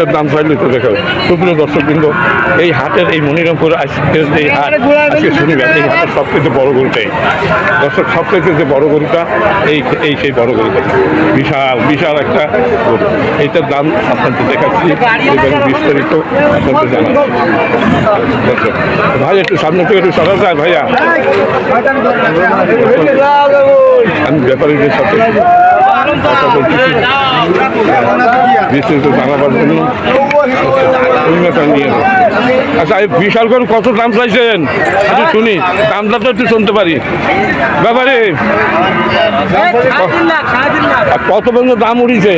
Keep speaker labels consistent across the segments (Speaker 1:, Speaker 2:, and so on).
Speaker 1: এটার দাম চাইলে তো দেখাবে সুপ্রিয় দর্শক কিন্তু এই হাটের এই মনিরামপুর আজকের যে হাট, আজকে শনিবার, এই হাটের সবথেকে বড় গরুটাই দর্শক সবথেকে যে বড় গরুটা, এই এই সেই বড় গরুটা। বিশাল বিশাল একটা গরু। এইটার দাম আপনাদের দেখাচ্ছি বিস্তারিত আপনাদের ভাই, একটু সামনে থেকে একটু সরা যায় ভাইয়া। আমি ব্যাপারীদের সাথে আচ্ছা এই বিশাল করে কত দাম চাইছেন? একটু শুনি, দামটা তো একটু শুনতে পারি। ব্যাপারে কত পর্যন্ত দাম উঠিছে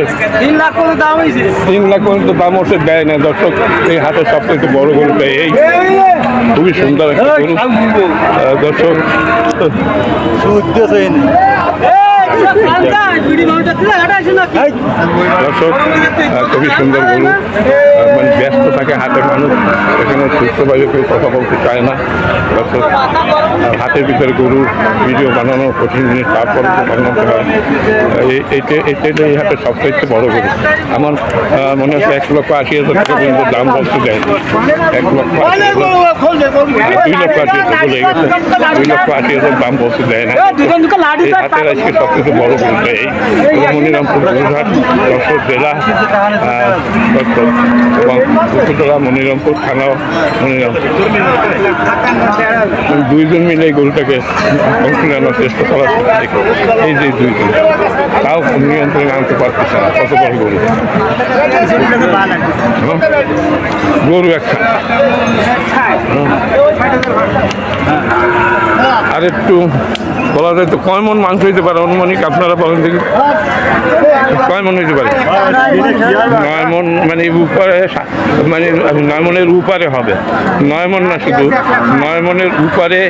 Speaker 2: তিন লাখ
Speaker 1: পর্যন্ত দাম ওষুধ দেয় না। দর্শক, এই হাটের সবথেকে বড় গরুটা এই। খুবই সুন্দর একটা গরু। দর্শক দর্শক খুবই সুন্দর গরু। মানে ব্যস্ত থাকে হাতের মানুষ, এখানে সুস্থভাবে কেউ কথা বলতে চায় না। দর্শক হাটের ভিতরে গরু ভিডিও বানানো কঠিন জিনিস, তারপরে এই- এইটা এইটাই এই হাটের সবচেয়ে বড় গরু আমার মনে হচ্ছে এক লক্ষ আশি হাজার টাকা পর্যন্ত দাম বলতে দেয় এক লক্ষ আশি হাজার। দুই লক্ষ আশি হাজার বলে গেছে দুই লক্ষ আশি হাজার দাম বলতে দেয় না। এই হাটের আজকে সবথেকে বড় গরুটা এই মনিরামপুর গুজরাট যশোর জেলা এবং উপজেলা মনিরামপুর থানাও মনিরামপুর। দুইজন মিলে এই গরুটাকে চেষ্টা করার এই যে দুইজন। তাও নিয়ন্ত্রণে আনতে পারতেছে না কত বড় গরু? হুম? গরু একটা আর একটু বলা যায় তো কয় মন মাংস হইতে পারে? অনুমানিক আপনারা বলেন দেখি। কয় মন হইতে পারে? নয় মন মানে উপরে মানে নয় মনের উপরে হবে। নয় মন না শুধু, নয় মনের উপরে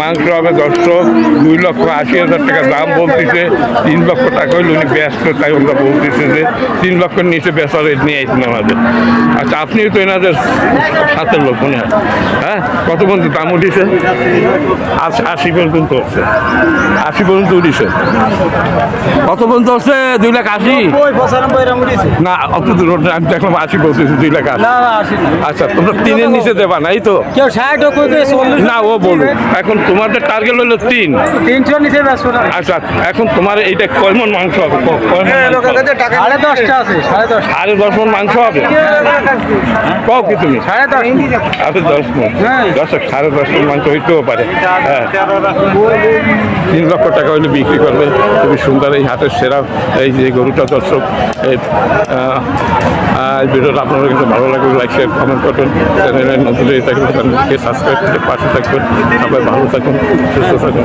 Speaker 1: মাংস হবে দর্শক। দুই লক্ষ আশি হাজার টাকা দাম বলতেছে। তিন লক্ষ টাকা হইলে উনি ব্যস্ত, তাই ওরা বলতেছে যে তিন লক্ষের নিচে বেচার রেট নিয়ে আইছেন আমাদের। আচ্ছা আপনিও তো এনাদের সাথের লোক মনে হয়। হ্যাঁ? কত পর্যন্ত দাম উঠেছে আশি পর্যন্ত হচ্ছে। আশি পর্যন্ত উঠেছে। কত পর্যন্ত হচ্ছে দুই লাখ আশি? না অত দূর আমি দেখলাম আশি বলতেছি দুই লাখ আশি। আচ্ছা তোমরা তিনের নিচে দেবা নাই তো।
Speaker 2: কেউ ষাট
Speaker 1: না ও বলো এখন তোমাদের টার্গেট হলো তিন।
Speaker 2: তিনশো নিচে
Speaker 1: আচ্ছা এখন তোমার এইটা কয় মন মাংস হবে? হবে?
Speaker 2: সাড়ে দশটা আছে সাড়ে
Speaker 1: দশ মন মাংস হবে? কও কি তুমি?
Speaker 2: সাড়ে দশ
Speaker 1: আরে দশ মন।
Speaker 2: হ্যাঁ।
Speaker 1: দশ সাড়ে দশ মন মাংস হইতেও পারে। হ্যাঁ। তিন লক্ষ টাকা হলে বিক্রি করবে। খুবই সুন্দর এই হাটের সেরা এই যে গরুটা দর্শক, এই ভিডিওটা আপনারা কিন্তু ভালো লাগবে লাইক শেয়ার কমেন্ট করবেন। চ্যানেলে নতুন থাকবেন সাবস্ক্রাইব করে পাশে থাকবেন। সবাই ভালো থাকুন, সুস্থ থাকুন।